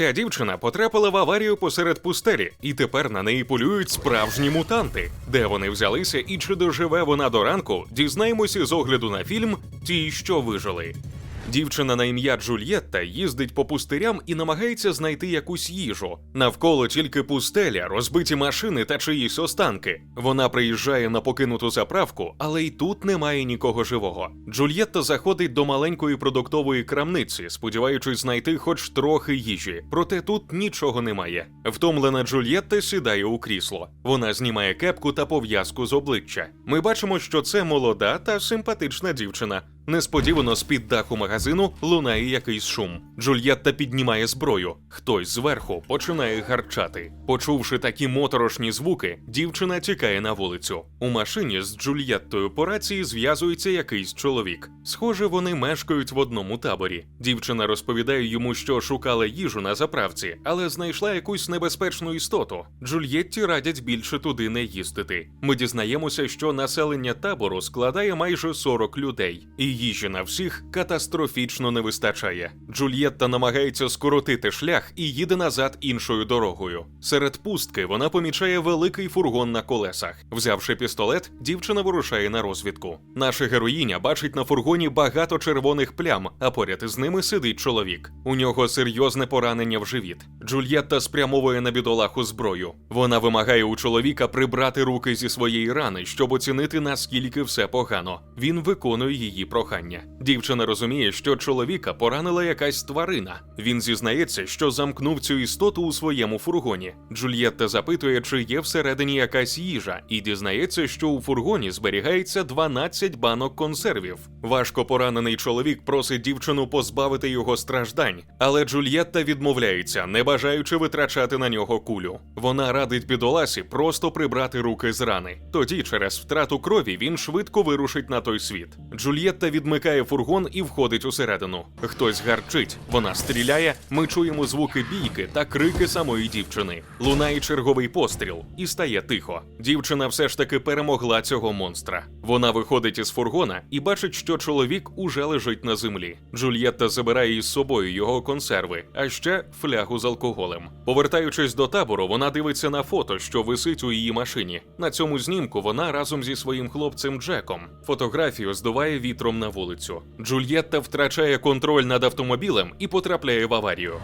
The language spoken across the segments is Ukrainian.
Ця дівчина потрапила в аварію посеред пустелі, і тепер на неї полюють справжні мутанти. Де вони взялися і чи доживе вона до ранку, дізнаємося з огляду на фільм Ті, що вижили. Дівчина на ім'я Джульєтта їздить по пустирям і намагається знайти якусь їжу. Навколо тільки пустеля, розбиті машини та чиїсь останки. Вона приїжджає на покинуту заправку, але й тут немає нікого живого. Джульєтта заходить до маленької продуктової крамниці, сподіваючись знайти хоч трохи їжі. Проте тут нічого немає. Втомлена Джульєтта сідає у крісло. Вона знімає кепку та пов'язку з обличчя. Ми бачимо, що це молода та симпатична дівчина. Несподівано з-під даху магазину лунає якийсь шум. Джульєтта піднімає зброю. Хтось зверху починає гарчати. Почувши такі моторошні звуки, дівчина тікає на вулицю. У машині з Джульєттою по рації зв'язується якийсь чоловік. Схоже, вони мешкають в одному таборі. Дівчина розповідає йому, що шукала їжу на заправці, але знайшла якусь небезпечну істоту. Джульєтті радять більше туди не їздити. Ми дізнаємося, що населення табору складає майже 40 людей, і їжі на всіх катастрофічно не вистачає. Джульєтта намагається скоротити шлях і їде назад іншою дорогою. Серед пустки вона помічає великий фургон на колесах. Взявши пістолет, дівчина вирушає на розвідку. Наша героїня бачить на фургоні багато червоних плям, а поряд із ними сидить чоловік. У нього серйозне поранення в живіт. Джульєтта спрямовує на бідолаху зброю. Вона вимагає у чоловіка прибрати руки зі своєї рани, щоб оцінити наскільки все погано. Він виконує її прохання. Дівчина розуміє, що чоловіка поранила якась тварина. Він зізнається, що замкнув цю істоту у своєму фургоні. Джульєтта запитує, чи є всередині якась їжа, і дізнається, що у фургоні зберігається 12 банок консервів. Важко поранений чоловік просить дівчину позбавити його страждань, але Джульєтта відмовляється, не бажаючи витрачати на нього кулю. Вона радить бідоласі просто прибрати руки з рани. Тоді, через втрату крові, він швидко вирушить на той світ. Джульєтта відмикає фургон і входить усередину. Хтось гарчить, вона стріляє. Ми чуємо звуки бійки та крики самої дівчини. Лунає черговий постріл і стає тихо. Дівчина все ж таки перемогла цього монстра. Вона виходить із фургона і бачить, що чоловік уже лежить на землі. Джульєтта забирає із собою його консерви, а ще флягу з алкоголем. Повертаючись до табору, вона дивиться на фото, що висить у її машині. На цьому знімку вона разом зі своїм хлопцем Джеком. Фотографію здуває вітром на вулицю. Джульєтта втрачає контроль над автомобілем і потрапляє в аварію.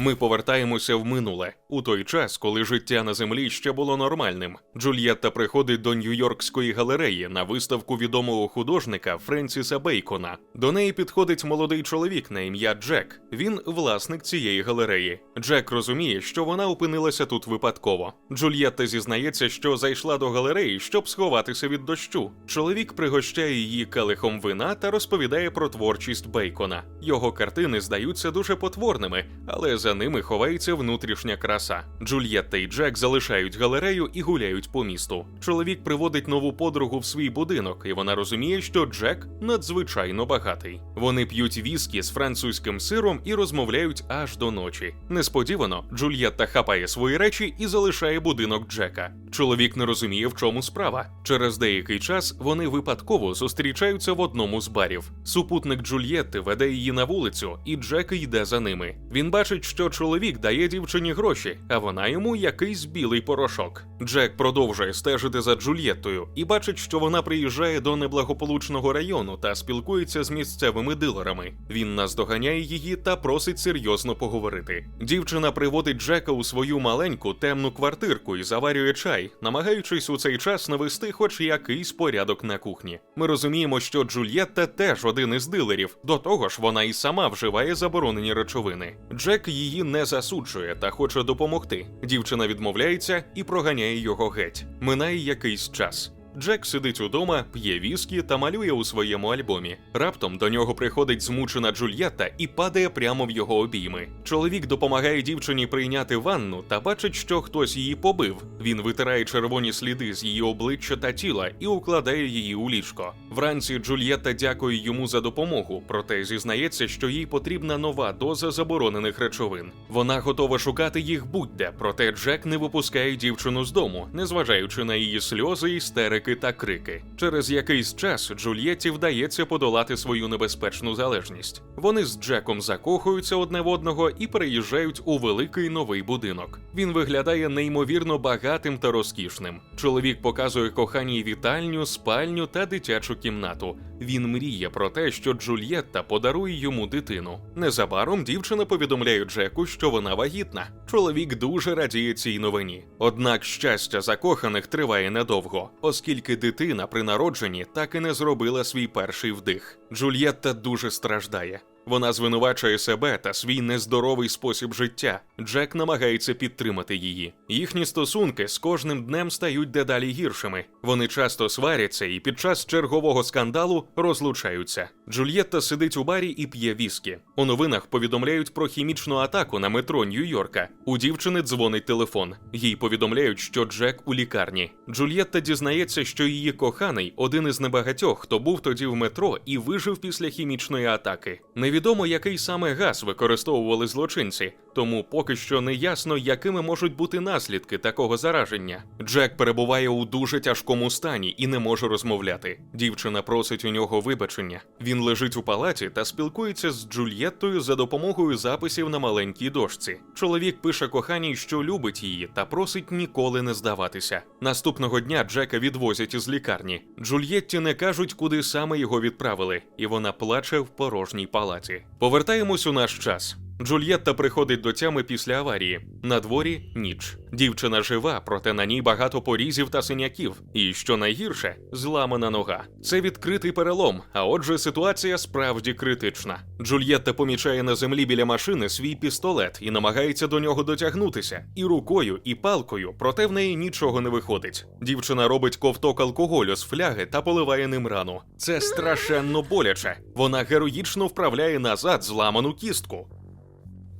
Ми повертаємося в минуле у той час, коли життя на землі ще було нормальним. Джульєтта приходить до Нью-Йоркської галереї на виставку відомого художника Френсіса Бейкона. До неї підходить молодий чоловік на ім'я Джек. Він власник цієї галереї. Джек розуміє, що вона опинилася тут випадково. Джульєтта зізнається, що зайшла до галереї, щоб сховатися від дощу. Чоловік пригощає її келихом вина та розповідає про творчість Бейкона. Його картини здаються дуже потворними, але за ними ховається внутрішня краса. Джульєтта і Джек залишають галерею і гуляють по місту. Чоловік приводить нову подругу в свій будинок, і вона розуміє, що Джек надзвичайно багатий. Вони п'ють віскі з французьким сиром і розмовляють аж до ночі. Несподівано Джульєтта хапає свої речі і залишає будинок Джека. Чоловік не розуміє, в чому справа. Через деякий час вони випадково зустрічаються в одному з барів. Супутник Джульєтти веде її на вулицю, і Джек йде за ними. Він бачить, що чоловік дає дівчині гроші, а вона йому якийсь білий порошок. Джек продовжує стежити за Джульєттою і бачить, що вона приїжджає до неблагополучного району та спілкується з місцевими дилерами. Він наздоганяє її та просить серйозно поговорити. Дівчина приводить Джека у свою маленьку темну квартирку і заварює чай, намагаючись у цей час навести хоч якийсь порядок на кухні. Ми розуміємо, що Джульєтта теж один із дилерів. До того ж, вона і сама вживає заборонені речовини. Джек її не засуджує та хоче допомогти. Дівчина відмовляється і проганяє його геть. Минає якийсь час. Джек сидить удома, п'є віскі та малює у своєму альбомі. Раптом до нього приходить змучена Джульєтта і падає прямо в його обійми. Чоловік допомагає дівчині прийняти ванну та бачить, що хтось її побив. Він витирає червоні сліди з її обличчя та тіла і укладає її у ліжко. Вранці Джульєтта дякує йому за допомогу, проте зізнається, що їй потрібна нова доза заборонених речовин. Вона готова шукати їх будь-де, проте Джек не випускає дівчину з дому, незважаючи на її сльози і істерики та крики. Через якийсь час Джульєті вдається подолати свою небезпечну залежність. Вони з Джеком закохуються одне в одного і переїжджають у великий новий будинок. Він виглядає неймовірно багатим та розкішним. Чоловік показує коханій вітальню, спальню та дитячу кімнату. Він мріє про те, що Джульєтта подарує йому дитину. Незабаром дівчина повідомляє Джеку, що вона вагітна. Чоловік дуже радіє цій новині. Однак щастя закоханих триває недовго, оскільки дитина при народженні так і не зробила свій перший вдих. Джульєтта дуже страждає. Вона звинувачує себе та свій нездоровий спосіб життя. Джек намагається підтримати її. Їхні стосунки з кожним днем стають дедалі гіршими. Вони часто сваряться і під час чергового скандалу розлучаються. Джульєтта сидить у барі і п'є віскі. У новинах повідомляють про хімічну атаку на метро Нью-Йорка. У дівчини дзвонить телефон. Їй повідомляють, що Джек у лікарні. Джульєтта дізнається, що її коханий один із небагатьох, хто був тоді в метро і вижив після хімічної атаки. Невідомо, який саме газ використовували злочинці, тому поки що не ясно, якими можуть бути наслідки такого зараження. Джек перебуває у дуже тяжкому стані і не може розмовляти. Дівчина просить у нього вибачення. Він лежить у палаті та спілкується з Джульєттою за допомогою записів на маленькій дошці. Чоловік пише коханій, що любить її, та просить ніколи не здаватися. Наступного дня Джека відвозять із лікарні. Джульєтті не кажуть, куди саме його відправили, і вона плаче в порожній палаті. Повертаємось у наш час. Джульєтта приходить до тями після аварії. На дворі ніч. Дівчина жива, проте на ній багато порізів та синяків. І що найгірше, зламана нога. Це відкритий перелом, а отже, ситуація справді критична. Джульєтта помічає на землі біля машини свій пістолет і намагається до нього дотягнутися і рукою, і палкою, проте в неї нічого не виходить. Дівчина робить ковток алкоголю з фляги та поливає ним рану. Це страшенно боляче. Вона героїчно вправляє назад зламану кістку.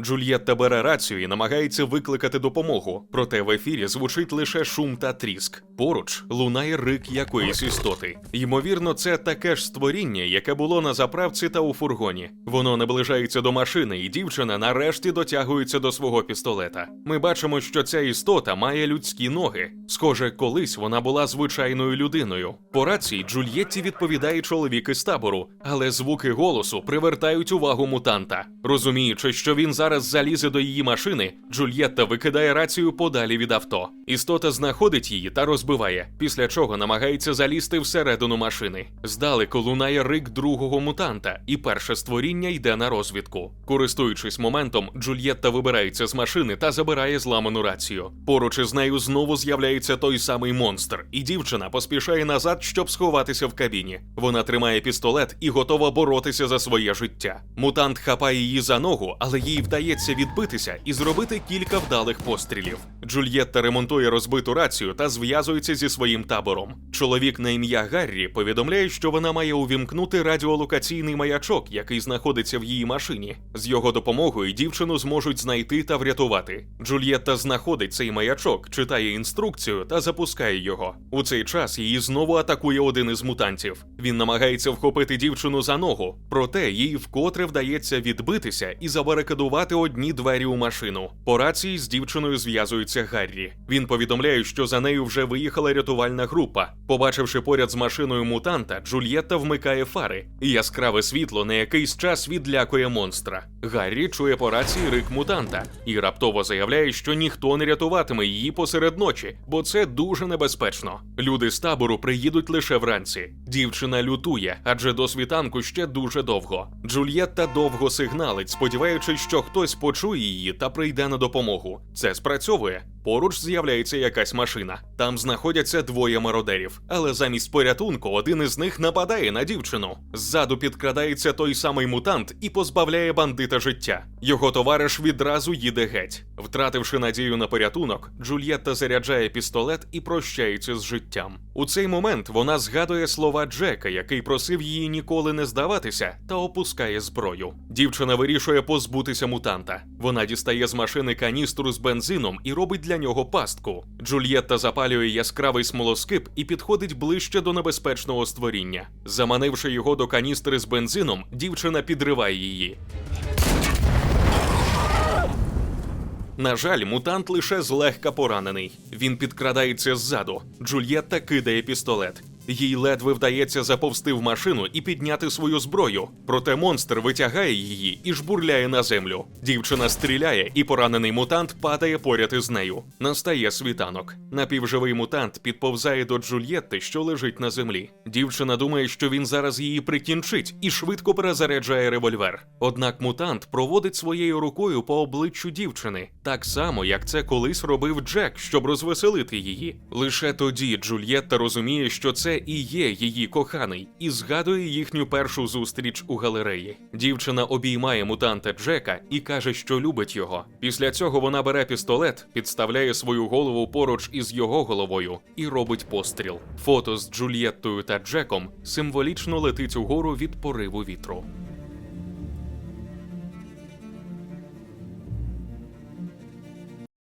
Джульєтта бере рацію і намагається викликати допомогу, проте в ефірі звучить лише шум та тріск. Поруч лунає рик якоїсь істоти. Ймовірно, це таке ж створіння, яке було на заправці та у фургоні. Воно наближається до машини, і дівчина нарешті дотягується до свого пістолета. Ми бачимо, що ця істота має людські ноги. Схоже, колись вона була звичайною людиною. По рації Джульєтті відповідає чоловік із табору, але звуки голосу привертають увагу мутанта. Розуміючи, що він зараз залізе до її машини, Джульєтта викидає рацію подалі від авто. Істота знаходить її та розбиває, після чого намагається залізти всередину машини. Здалеку лунає рик другого мутанта, і перше створіння йде на розвідку. Користуючись моментом, Джульєтта вибирається з машини та забирає зламану рацію. Поруч із нею знову з'являється той самий монстр, і дівчина поспішає назад, щоб сховатися в кабіні. Вона тримає пістолет і готова боротися за своє життя. Мутант хапає її за ногу, але їй вдається відбитися і зробити кілька вдалих пострілів. Джульєтта ремонтує розбиту рацію та зв'язується зі своїм табором. Чоловік на ім'я Гаррі повідомляє, що вона має увімкнути радіолокаційний маячок, який знаходиться в її машині. З його допомогою дівчину зможуть знайти та врятувати. Джульєтта знаходить цей маячок, читає інструкцію та запускає його. У цей час її знову атакує один із мутантів. Він намагається вхопити дівчину за ногу, проте їй вкотре вдається відбитися і забарикадувати одні двері у машину. По рації з дівчиною зв'язується Гаррі. Він повідомляє, що за нею вже виїхала рятувальна група. Побачивши поряд з машиною мутанта, Джульєтта вмикає фари, і яскраве світло на якийсь час відлякує монстра. Гаррі чує по рації рик мутанта і раптово заявляє, що ніхто не рятуватиме її посеред ночі, бо це дуже небезпечно. Люди з табору приїдуть лише вранці. Дівчина лютує, адже до світанку ще дуже довго. Джульєтта довго сигналить, сподіваючись, що хтось почує її та прийде на допомогу. Це спрацьовує. Поруч з'являється якась машина. Там знаходяться двоє мародерів, але замість порятунку один із них нападає на дівчину. Ззаду підкрадається той самий мутант і позбавляє бандита життя. Його товариш відразу їде геть. Втративши надію на порятунок, Джульєтта заряджає пістолет і прощається з життям. У цей момент вона згадує слова Джека, який просив її ніколи не здаватися, та опускає зброю. Дівчина вирішує позбутися мутанта. Вона дістає з машини каністру з бензином і робить для нього пастку. Джульєтта запалює яскравий смолоскип і підходить ближче до небезпечного створіння. Заманивши його до каністри з бензином, дівчина підриває її. На жаль, мутант лише злегка поранений. Він підкрадається ззаду. Джульєтта кидає пістолет. Їй ледве вдається заповзти в машину і підняти свою зброю. Проте монстр витягає її і жбурляє на землю. Дівчина стріляє, і поранений мутант падає поряд із нею. Настає світанок. Напівживий мутант підповзає до Джульєтти, що лежить на землі. Дівчина думає, що він зараз її прикінчить, і швидко перезаряджає револьвер. Однак мутант проводить своєю рукою по обличчю дівчини, так само, як це колись робив Джек, щоб розвеселити її. Лише тоді Джульєтта розуміє, що і є її коханий, і згадує їхню першу зустріч у галереї. Дівчина обіймає мутанта Джека і каже, що любить його. Після цього вона бере пістолет, підставляє свою голову поруч із його головою і робить постріл. Фото з Джульєттою та Джеком символічно летить угору від пориву вітру.